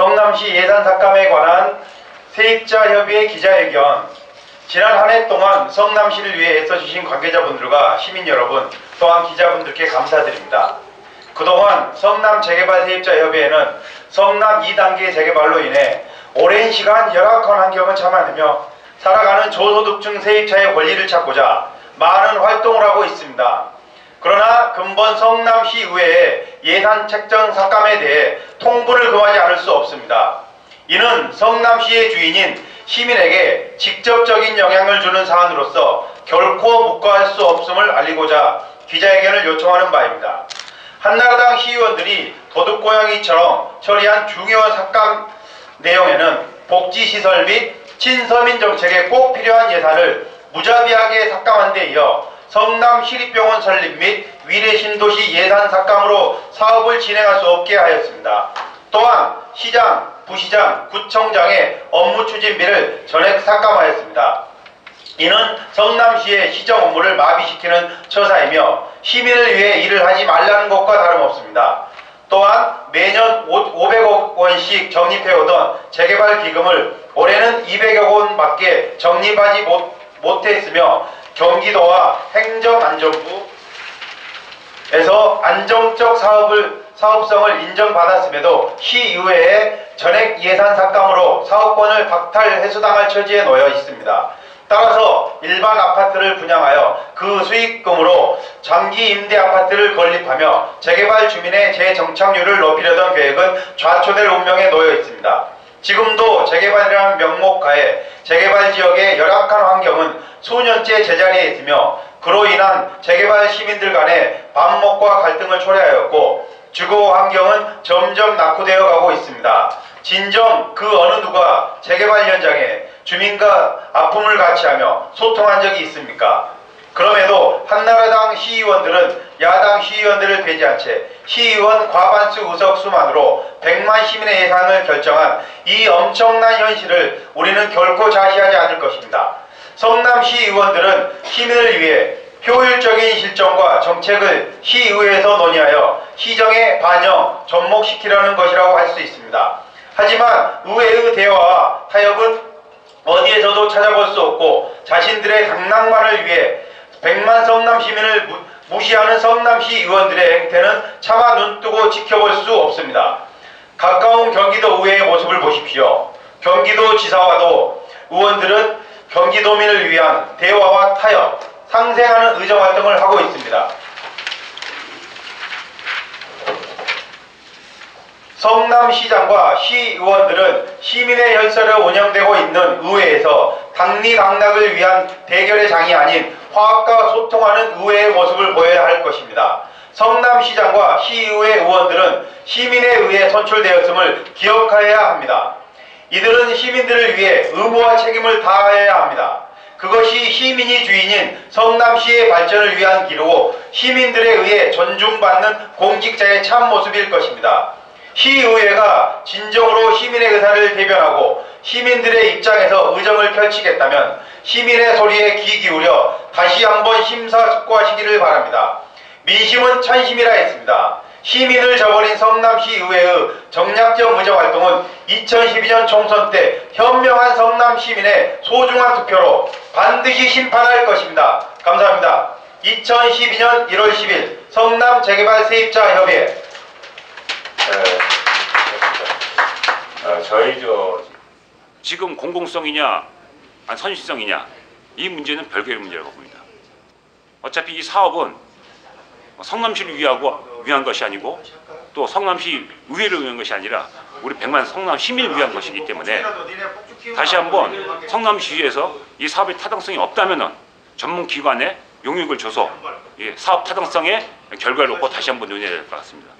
성남시 예산 삭감에 관한 세입자 협의회 기자회견 지난 한 해 동안 성남시를 위해 애써주신 관계자분들과 시민 여러분 또한 기자분들께 감사드립니다. 그동안 성남 재개발 세입자 협의회는 성남 2단계 재개발로 인해 오랜 시간 열악한 환경을 참아내며 살아가는 저소득층 세입자의 권리를 찾고자 많은 활동을 하고 있습니다. 그러나 근본 성남시 의회의 예산 책정 삭감에 대해 통분을 금하지 않을 수 없습니다. 이는 성남시의 주인인 시민에게 직접적인 영향을 주는 사안으로서 결코 묵과할 수 없음을 알리고자 기자회견을 요청하는 바입니다. 한나라당 시의원들이 도둑고양이처럼 처리한 중요한 삭감 내용에는 복지시설 및 친서민 정책에 꼭 필요한 예산을 무자비하게 삭감한 데 이어 성남 시립병원 설립 및 위례 신도시 예산 삭감으로 사업을 진행할 수 없게 하였습니다. 또한 시장, 부시장, 구청장의 업무 추진비를 전액 삭감하였습니다. 이는 성남시의 시정 업무를 마비시키는 처사이며 시민을 위해 일을 하지 말라는 것과 다름없습니다. 또한 매년 500억 원씩 적립해오던 재개발 기금을 올해는 200여 원밖에 적립하지 못, 못했으며 경기도와 행정안전부 에서 안정적 사업을 사업성을 인정받았음에도 시의회의 전액 예산 삭감으로 사업권을 박탈 해소당할 처지에 놓여 있습니다. 따라서 일반 아파트를 분양하여 그 수익금으로 장기 임대 아파트를 건립하며 재개발 주민의 재정착률을 높이려던 계획은 좌초될 운명에 놓여 있습니다. 지금도 재개발이라는 명목 하에 재개발 지역의 열악한 환경은 수년째 제자리에 있으며 그로 인한 재개발 시민들 간의 반목과 갈등을 초래하였고 주거 환경은 점점 낙후되어 가고 있습니다. 진정 그 어느 누가 재개발 현장에 주민과 아픔을 같이 하며 소통한 적이 있습니까? 그럼에도 한나라당 시의원들은 야당 시의원들을 배제한 채 시의원 과반수 의석 수만으로 100만 시민의 예산을 결정한 이 엄청난 현실을 우리는 결코 자시하지 않을 것입니다. 성남시 의원들은 시민을 위해 효율적인 실정과 정책을 시의회에서 논의하여 시정에 반영, 접목시키려는 것이라고 할 수 있습니다. 하지만 의회의 대화와 타협은 어디에서도 찾아볼 수 없고 자신들의 당락만을 위해 백만 성남 시민을 무, 무시하는 성남시 의원들의 행태는 차마 눈뜨고 지켜볼 수 없습니다. 가까운 경기도 의회의 모습을 보십시오. 경기도 지사와도 의원들은 경기도민을 위한 대화와 타협, 상생하는 의정 활동을 하고 있습니다. 성남시장과 시의원들은 시민의 혈세로 운영되고 있는 의회에서 당리당락을 위한 대결의 장이 아닌 화합과 소통하는 의회의 모습을 보여야 할 것입니다. 성남시장과 시의회 의원들은 시민에 의해 선출되었음을 기억하여야 합니다. 이들은 시민들을 위해 의무와 책임을 다해야 합니다. 그것이 시민이 주인인 성남시의 발전을 위한 기로고 시민들에 의해 존중받는 공직자의 참 모습일 것입니다. 시의회가 진정으로 시민의 의사를 대변하고 시민들의 입장에서 의정을 펼치겠다면 시민의 소리에 귀 기울여 다시 한번 심사숙고하시기를 바랍니다. 민심은 천심이라 했습니다. 시민을 저버린 성남시 의회의 정략적 의정 활동은 2012년 총선 때 현명한 성남 시민의 소중한 투표로 반드시 심판할 것입니다. 감사합니다. 2012년 1월 10일 성남 재개발 세입자 협의회 어, 저희 저 지금 공공성이냐 아니 선실성이냐 이 문제는 별개의 문제라고 봅니다. 어차피 이 사업은 성남시를 위하고 위한 것이 아니고 또 성남시 의회를 위한 것이 아니라 우리 백만 성남 시민을 위한 것이기 때문에 다시 한번 성남시에서 이 사업의 타당성이 없다면은 전문 기관에 용역을 줘서 이 사업 타당성의 결과를 놓고 다시 한번 논의해야 될 것 같습니다.